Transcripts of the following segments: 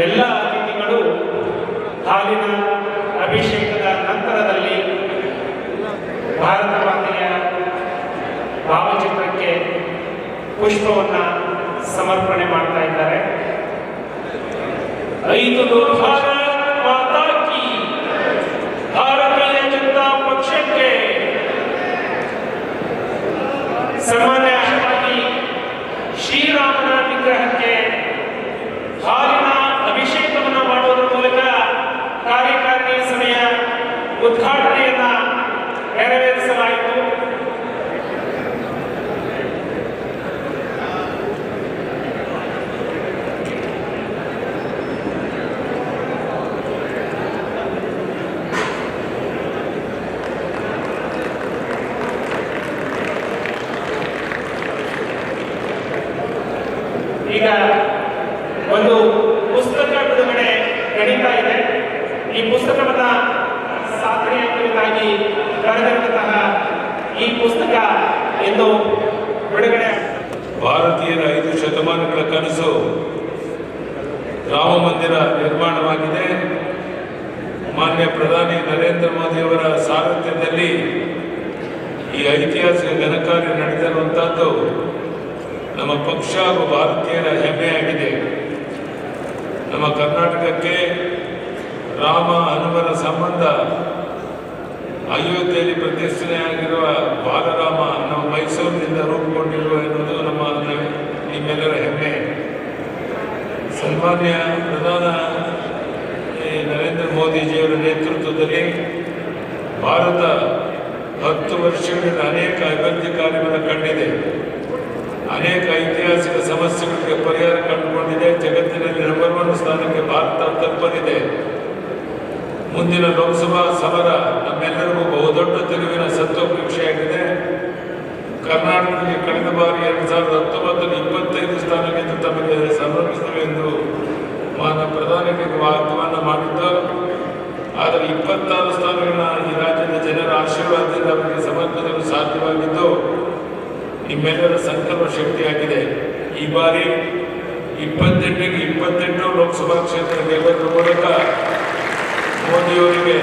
ಎಲ್ಲ ಅತಿಥಿಗಳು ಹಾಲಿನ ಅಭಿಷೇಕದ ನಂತರದಲ್ಲಿ ಭಾರತ ಮಾತೆಯ ಭಾವಚಿತ್ರಕ್ಕೆ ಪುಷ್ಪವನ್ನು ಸಮರ್ಪಣೆ ಮಾಡ್ತಾ ಇದ್ದಾರೆ. ಐದು ಭಾರತೀಯರ ಐದು ಶತಮಾನಗಳ ಕನಸು ರಾಮ ಮಂದಿರ ನಿರ್ಮಾಣವಾಗಿದೆ. ಮಾನ್ಯ ಪ್ರಧಾನಿ ನರೇಂದ್ರ ಮೋದಿಯವರ ಸಾರಥ್ಯದಲ್ಲಿ ಈ ಐತಿಹಾಸಿಕ ಘನಕಾರ್ಯ ನಡೆದಿರುವಂತಹದ್ದು ನಮ್ಮ ಪಕ್ಷ ಹಾಗೂ ಭಾರತೀಯರ ಹೆಮ್ಮೆಯಾಗಿದೆ ನಮ್ಮ ಕರ್ನಾಟಕಕ್ಕೆ ರಾಮ ಹನುಮನ ಸಂಬಂಧ ಅಯೋಧ್ಯೆಯಲ್ಲಿ ಪ್ರತಿಷ್ಠೆಯಾಗಿರುವ ಬಾಲರಾಮ ಮೈಸೂರಿನಿಂದ ರೂಪುಗೊಂಡಿರುವ ಎನ್ನುವುದು ನಮ್ಮ ನಿಮ್ಮೆಲ್ಲರ ಹೆಮ್ಮೆ. ಸನ್ಮಾನ್ಯ ಪ್ರಧಾನ ನರೇಂದ್ರ ಮೋದಿಜಿಯವರ ನೇತೃತ್ವದಲ್ಲಿ ಭಾರತ ಹತ್ತು ವರ್ಷಗಳಿಂದ ಅನೇಕ ಅಭಿವೃದ್ಧಿ ಕಾರ್ಯಗಳನ್ನು ಕಂಡಿದೆ. ಅನೇಕ ಐತಿಹಾಸಿಕ ಸಮಸ್ಯೆಗಳಿಗೆ ಪರಿಹಾರ ಕಂಡುಕೊಂಡಿದೆ. ಜಗತ್ತಿನಲ್ಲಿ ನಂಬರ್ ಒನ್ ಸ್ಥಾನಕ್ಕೆ ಭಾರತ ತಲುಪಲಿದೆ. ಮುಂದಿನ ಲೋಕಸಭಾ ಸಮರ ನಮ್ಮೆಲ್ಲರಿಗೂ ಬಾರಿ ಎರಡು ಸಾವಿರದ ಹತ್ತೊಂಬತ್ತರಲ್ಲಿ ಇಪ್ಪತ್ತೈದು ಸ್ಥಾನಕ್ಕಿಂತ ತಮಗೆ ಸಮರ್ಪಿಸುತ್ತೇವೆ ಎಂದು ಮಾನ್ಯ ಪ್ರಧಾನಿಗಳಿಗೆ ವಾಗ್ದಾನ ಮಾಡಿದ್ದು. ಆದರೆ ಇಪ್ಪತ್ತಾರು ಸ್ಥಾನಗಳನ್ನ ಈ ರಾಜ್ಯದ ಜನರ ಆಶೀರ್ವಾದದಿಂದ ಅವರಿಗೆ ಸಮರ್ಪಿಸಲು ಸಾಧ್ಯವಾಗಿದ್ದು, ನಿಮ್ಮೆಲ್ಲರ ಸಂಕಲ್ಪ ಶಕ್ತಿಯಾಗಿದೆ. ಈ ಬಾರಿ ಇಪ್ಪತ್ತೆಂಟಿಗೆ ಇಪ್ಪತ್ತೆಂಟು ಲೋಕಸಭಾ ಕ್ಷೇತ್ರ ಗೆಲ್ಲುವ ಮೂಲಕ ಮೋದಿಯವರಿಗೆ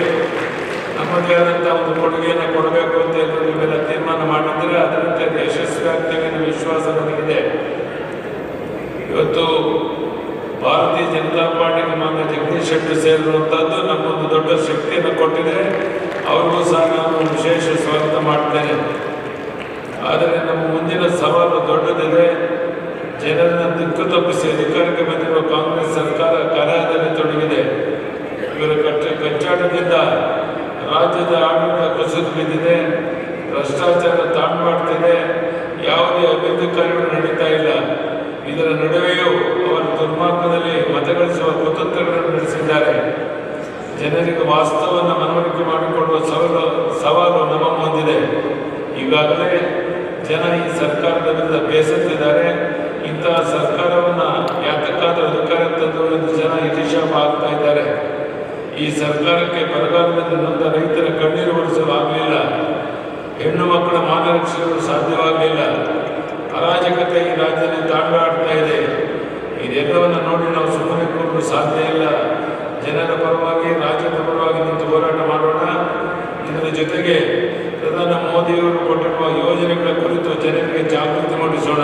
ನಮ್ಮದೇ ಆದಂತಹ ಒಂದು ಕೊಡುಗೆಯನ್ನು ಕೊಡಬೇಕು ಅಂತ ಎಲ್ಲರೂ ನೀವೆಲ್ಲ ತೀರ್ಮಾನ ಮಾಡಿದ್ರೆ ಅದರಂತೆ ಅದು ಯಶಸ್ವಿ ಆಗ್ತೇವೆ ಅನ್ನೋ ವಿಶ್ವಾಸ ನನಗಿದೆ ಇವತ್ತು ಭಾರತೀಯ ಜನತಾ ಪಾರ್ಟಿಗೆ ಮಾನ್ಯ ಜಗದೀಶ್ ಶೆಟ್ಟಿ ಸೇರಿರುವಂಥದ್ದು ನಮಗೊಂದು ದೊಡ್ಡ ಶಕ್ತಿಯನ್ನು ಕೊಟ್ಟಿದೆ. ಅವ್ರಿಗೂ ಸಹ ನಾನು ವಿಶೇಷ ಸ್ವಾಗತ ಮಾಡ್ತೇನೆ. ಆದರೆ ನಮ್ಮ ಮುಂದಿನ ಸವಾಲು ದೊಡ್ಡದಿದೆ. ಜನರನ್ನು ದಿಕ್ಕು ತಪ್ಪಿಸಿ ಅಧಿಕಾರಕ್ಕೆ ಬಂದಿರುವ ಕಾಂಗ್ರೆಸ್ ಸರ್ಕಾರ ಕಲಹದಲ್ಲಿ ಈಗಾಗಲೇ ಜನ ಈ ಸರ್ಕಾರದ ವಿರುದ್ಧ ಬೇಸತ್ತಿದ್ದಾರೆ. ಇಂತಹ ಸರ್ಕಾರವನ್ನ ಯಾತಕ್ಕಾದ್ರೂ ಅಧಿಕಾರ ತಂದು ಎಂದು ಜನ ಇತಿಶಾಪ ಆಗ್ತಾ ಇದ್ದಾರೆ. ಈ ಸರ್ಕಾರಕ್ಕೆ ಬರಗಾಲದಲ್ಲಿ ನೊಂದ ರೈತರ ಕಣ್ಣೀರು ಒರೆಸಲು ಆಗಲಿಲ್ಲ. ಹೆಣ್ಣು ಮಕ್ಕಳ ಮಾರ್ಗರಕ್ಷಣೆಗಳು ಸಾಧ್ಯವಾಗಲಿಲ್ಲ. ಅರಾಜಕತೆ ಈ ರಾಜ್ಯದಲ್ಲಿ ತಾಂಡಾಡ್ತಾ ಇದೆ. ಇದೆಲ್ಲವನ್ನು ನೋಡಿ ನಾವು ಸುಮ್ಮನೆ ಕೊಡಲು ಸಾಧ್ಯ ಇಲ್ಲ. ಜನರ ಪರವಾಗಿ, ರಾಜ್ಯದ ಪರವಾಗಿ ನಿಂತು ಹೋರಾಟ ಮಾಡೋಣ. ಇದರ ಜೊತೆಗೆ ಮೋದಿಯವರು ಕೊಟ್ಟಿರುವ ಯೋಜನೆಗಳ ಕುರಿತು ಜನರಿಗೆ ಜಾಗೃತಿ ಮೂಡಿಸೋಣ.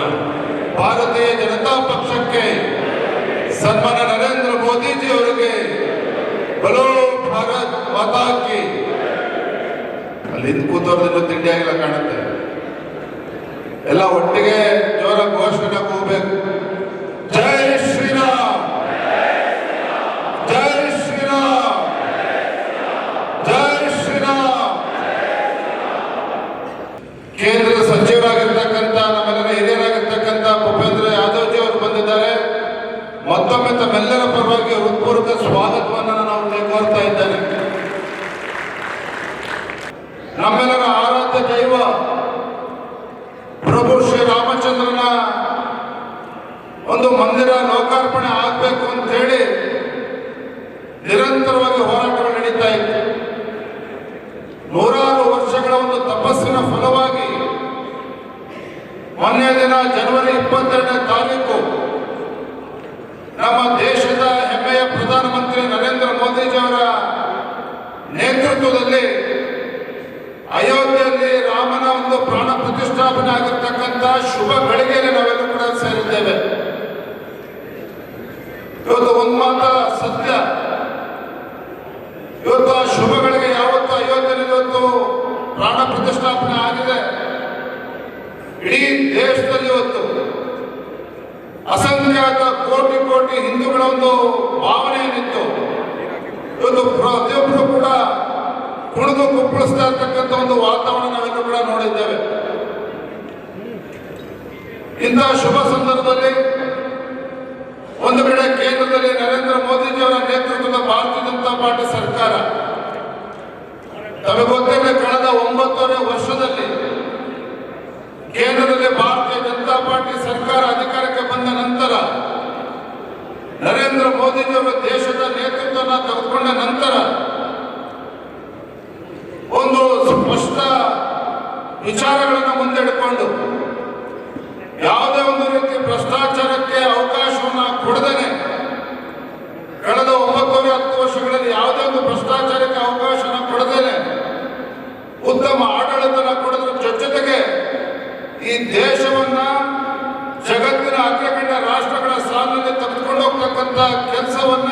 ಭಾರತೀಯ ಜನತಾ ಪಕ್ಷಕ್ಕೆ ಸನ್ಮಾನ ನರೇಂದ್ರ ಮೋದಿಜಿ ಅವರಿಗೆ ಬಲೋ ಭಾರತ್ ಮಾತಾಕಿ ಅಲ್ಲಿಂದ ಕೂತವ್ರದ್ದು ತಿಂಡಿ ಆಗಿಲ್ಲ ಕಾಣುತ್ತೆ. ಎಲ್ಲ ಒಟ್ಟಿಗೆ ಜೋರ ಘೋಷಣೆ ಕೂಗಬೇಕು. ಜೈ ಶ್ರೀರಾಮ್ ತಪಸ್ಸಿನ ಫಲವಾಗಿ ಮೊನ್ನೆ ದಿನ ಜನವರಿ ಇಪ್ಪತ್ತೆರಡನೇ ತಾರೀಕು ನಮ್ಮ ದೇಶದ ಹೆಮ್ಮೆಯ ಪ್ರಧಾನಮಂತ್ರಿ ನರೇಂದ್ರ ಮೋದಿಜಿಯವರ ನೇತೃತ್ವದಲ್ಲಿ ಅಯೋಧ್ಯೆಯಲ್ಲಿ ರಾಮನ ಒಂದು ಪ್ರಾಣ ಪ್ರತಿಷ್ಠಾಪನೆ ಆಗಿರ್ತಕ್ಕಂಥ ಶುಭ ಬೆಳಗ್ಗೆಯಲ್ಲಿ ನಾವೆಲ್ಲರೂ ಕೂಡ ಸೇರಿದ್ದೇವೆ. ಇವತ್ತು ಒಂದು ಮಾತ ಸತ್ಯ. ಇವತ್ತು ಆ ಶುಭಗಳಿಗೆ ಯಾವತ್ತು ಅಯೋಧ್ಯೆಯಲ್ಲಿ ಇವತ್ತು ಪ್ರಾಣ ಪ್ರತಿಷ್ಠಾಪನೆ ಆಗಿದೆ. ಇಡೀ ದೇಶದಲ್ಲಿ ಇವತ್ತು ಅಸಂಖ್ಯಾತ ಕೋಟಿ ಕೋಟಿ ಹಿಂದೂಗಳ ಒಂದು ಭಾವನೆ ಏನಿತ್ತು? ಇವತ್ತು ಪ್ರತಿಯೊಬ್ಬರು ಕೂಡ ಕುಣಿದು ಕುಪ್ಪಳಿಸ್ತಾ ಇರ್ತಕ್ಕಂಥ ಒಂದು ವಾತಾವರಣ ನಾವೆಲ್ಲರೂ ಕೂಡ ನೋಡಿದ್ದೇವೆ. ಇಂತಹ ಶುಭ ಸಂದರ್ಭದಲ್ಲಿ ಒಂದು ಕಡೆ ಕೇಂದ್ರದಲ್ಲಿ ನರೇಂದ್ರ ಮೋದಿಜಿಯವರ ನೇತೃತ್ವದ ಭಾರತೀಯ ಜನತಾ ಪಾರ್ಟಿ ಸರ್ಕಾರ ತಮಗೆ ಕಳೆದ ವರ್ಷದಲ್ಲಿ ಕೇಂದ್ರದಲ್ಲಿ ಭಾರತೀಯ ಜನತಾ ಪಾರ್ಟಿ ಸರ್ಕಾರ ಅಧಿಕಾರಕ್ಕೆ ಬಂದ ನಂತರ ನರೇಂದ್ರ ಮೋದಿಜಿಯವರು ದೇಶದ ನೇತೃತ್ವವನ್ನು ತೆಗೆದುಕೊಂಡ ನಂತರ ಒಂದು ಸ್ಪಷ್ಟ ವಿಚಾರಗಳನ್ನು ಮುಂದಿಟ್ಟುಕೊಂಡು ದೇಶವನ್ನ ಜಗತ್ತಿನ ಅಗ್ರಗಣ್ಯ ರಾಷ್ಟ್ರಗಳ ಸಾಲಿನಲ್ಲಿ ತೆಗೆದುಕೊಂಡು ಹೋಗ್ತಕ್ಕಂಥ ಕೆಲಸವನ್ನ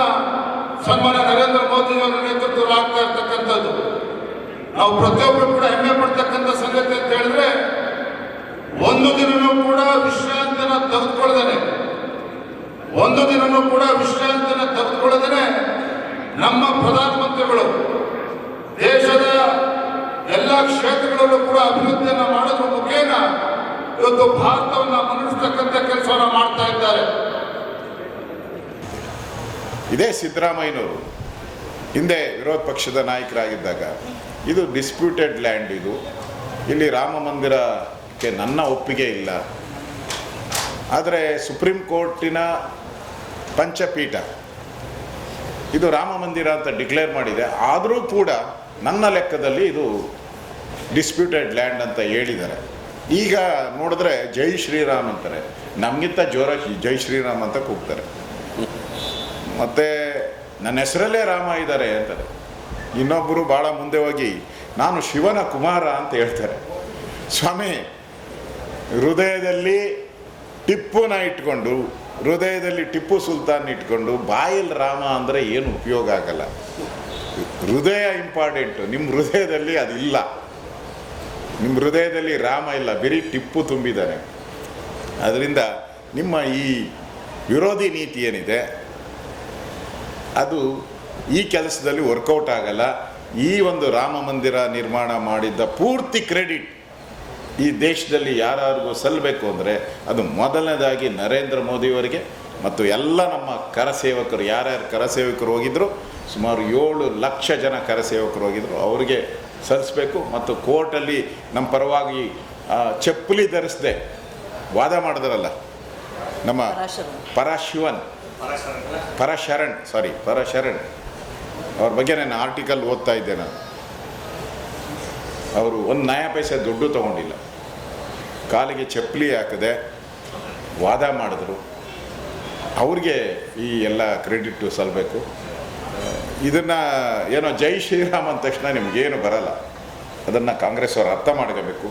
ಸನ್ಮಾನ್ಯ ನರೇಂದ್ರ ಮೋದಿ ಅವರ ನೇತೃತ್ವದಲ್ಲಿ ಆಗ್ತಾ ಇರ್ತಕ್ಕಂಥದ್ದು. ನಾವು ಪ್ರತಿಯೊಬ್ಬರು ಕೂಡ ಹೆಮ್ಮೆ ಪಡ್ತಕ್ಕಂಥ ಸಂಗತಿ ಅಂತ ಹೇಳಿದ್ರೆ, ಒಂದು ದಿನನೂ ಕೂಡ ವಿಶ್ರಾಂತಿನ ತೆಗೆದುಕೊಳ್ಳದೇನೆ. ಒಂದು ದಿನನೂ ಕೂಡ ವಿಶ್ರಾಂತಿನ ತೆಗೆದುಕೊಳ್ಳದೇನೆ ನಮ್ಮ ಪ್ರಧಾನಮಂತ್ರಿಗಳು. ದೇಶದ ಎಲ್ಲ ಕ್ಷೇತ್ರಗಳಲ್ಲೂ ಕೂಡ ಅಭಿವೃದ್ಧಿಯನ್ನು ಮಾಡೋದ್ರ ಮುಖೇನ ಇವತ್ತು ಭಾರತವನ್ನ ಮುನ್ನಡೆಸ್ತಕ್ಕಂಥ ಕೆಲಸವನ್ನ ಮಾಡ್ತಾ ಇದ್ದಾರೆ. ಇದೇ ಸಿದ್ದರಾಮಯ್ಯನವರು ಹಿಂದೆ ವಿರೋಧ ಪಕ್ಷದ ನಾಯಕರಾಗಿದ್ದಾಗ, ಇದು ಡಿಸ್ಪ್ಯೂಟೆಡ್ ಲ್ಯಾಂಡ್ ಇದು. ಇಲ್ಲಿ ರಾಮ ಮಂದಿರಕ್ಕೆ ನನ್ನ ಒಪ್ಪಿಗೆ ಇಲ್ಲ. ಆದರೆ ಸುಪ್ರೀಂ ಕೋರ್ಟಿನ ಪಂಚಪೀಠ ಇದು ರಾಮ ಮಂದಿರ ಅಂತ ಡಿಕ್ಲೇರ್ ಮಾಡಿದೆ. ಆದರೂ ಕೂಡ ನನ್ನ ಲೆಕ್ಕದಲ್ಲಿ ಇದು ಡಿಸ್ಪ್ಯೂಟೆಡ್ ಲ್ಯಾಂಡ್ ಅಂತ ಹೇಳಿದ್ದಾರೆ. ಈಗ ನೋಡಿದ್ರೆ ಜೈ ಶ್ರೀರಾಮ್ ಅಂತಾರೆ. ನಮಗಿಂತ ಜೋರಾಗಿ ಜೈ ಶ್ರೀರಾಮ್ ಅಂತ ಕೂಗ್ತಾರೆ. ಮತ್ತು ನನ್ನ ಹೆಸರಲ್ಲೇ ರಾಮ ಇದ್ದಾರೆ ಅಂತಾರೆ. ಇನ್ನೊಬ್ಬರು ಭಾಳ ಮುಂದೆ ಹೋಗಿ, ನಾನು ಶಿವನ ಕುಮಾರ ಅಂತ ಹೇಳ್ತಾರೆ. ಸ್ವಾಮಿ, ಹೃದಯದಲ್ಲಿ ಟಿಪ್ಪುನ ಇಟ್ಕೊಂಡು, ಹೃದಯದಲ್ಲಿ ಟಿಪ್ಪು ಸುಲ್ತಾನ್ ಇಟ್ಕೊಂಡು ಬಾಯಲ್ಲಿ ರಾಮ ಅಂದರೆ ಏನು ಉಪಯೋಗ ಆಗಲ್ಲ. ಹೃದಯ ಇಂಪಾರ್ಟೆಂಟು. ನಿಮ್ಮ ಹೃದಯದಲ್ಲಿ ಅದಿಲ್ಲ. ನಿಮ್ಮ ಹೃದಯದಲ್ಲಿ ರಾಮ ಇಲ್ಲ, ಬರೀ ಟಿಪ್ಪು ತುಂಬಿದ್ದಾನೆ. ಅದರಿಂದ ನಿಮ್ಮ ಈ ವಿರೋಧಿ ನೀತಿ ಏನಿದೆ, ಅದು ಈ ಕೆಲಸದಲ್ಲಿ ವರ್ಕೌಟ್ ಆಗಲ್ಲ. ಈ ಒಂದು ರಾಮ ಮಂದಿರ ನಿರ್ಮಾಣ ಮಾಡಿದ್ದ ಪೂರ್ತಿ ಕ್ರೆಡಿಟ್ ಈ ದೇಶದಲ್ಲಿ ಯಾರಿಗೂ ಸಲ್ಲಬೇಕು ಅಂದರೆ ಅದು ಮೊದಲನೇದಾಗಿ ನರೇಂದ್ರ ಮೋದಿಯವರಿಗೆ ಮತ್ತು ಎಲ್ಲ ನಮ್ಮ ಕರಸೇವಕರು ಯಾರ್ಯಾರು ಕರಸೇವಕರು ಹೋಗಿದ್ರು, ಸುಮಾರು ಏಳು ಲಕ್ಷ ಜನ ಕರಸೇವಕರು ಹೋಗಿದ್ರು. ಅವರಿಗೆ ಸಲ್ಲಿಸಬೇಕು ಮತ್ತು ಕೋರ್ಟಲ್ಲಿ ನಮ್ಮ ಪರವಾಗಿ ಚಪ್ಪಲಿ ಧರಿಸದೆ. ವಾದ ಮಾಡಿದ್ರಲ್ಲ ನಮ್ಮ ಪರಶಿವನ್. ಪರಶರಣ್ ಸಾರಿ ಪರಶರಣ್. ಅವ್ರ ಬಗ್ಗೆ ನಾನು ಆರ್ಟಿಕಲ್ ಓದ್ತಾ ಇದ್ದೆ ನಾನು. ಅವರು ಒಂದು ನಯ ಪೈಸೆ ದುಡ್ಡು ತಗೊಂಡಿಲ್ಲ. ಕಾಲಿಗೆ ಚಪ್ಪಲಿ ಹಾಕದೆ ವಾದ ಮಾಡಿದ್ರು. ಅವ್ರಿಗೆ ಈ ಎಲ್ಲ ಕ್ರೆಡಿಟ್ಟು ಸಲ್ಲಬೇಕು ಇದನ್ನು ಏನೋ ಜೈ ಶ್ರೀರಾಮ್ ಅಂದ ತಕ್ಷಣ ನಿಮಗೇನು ಬರಲ್ಲ. ಅದನ್ನು ಕಾಂಗ್ರೆಸ್ ಅವರು ಅರ್ಥ ಮಾಡ್ಕೋಬೇಕು.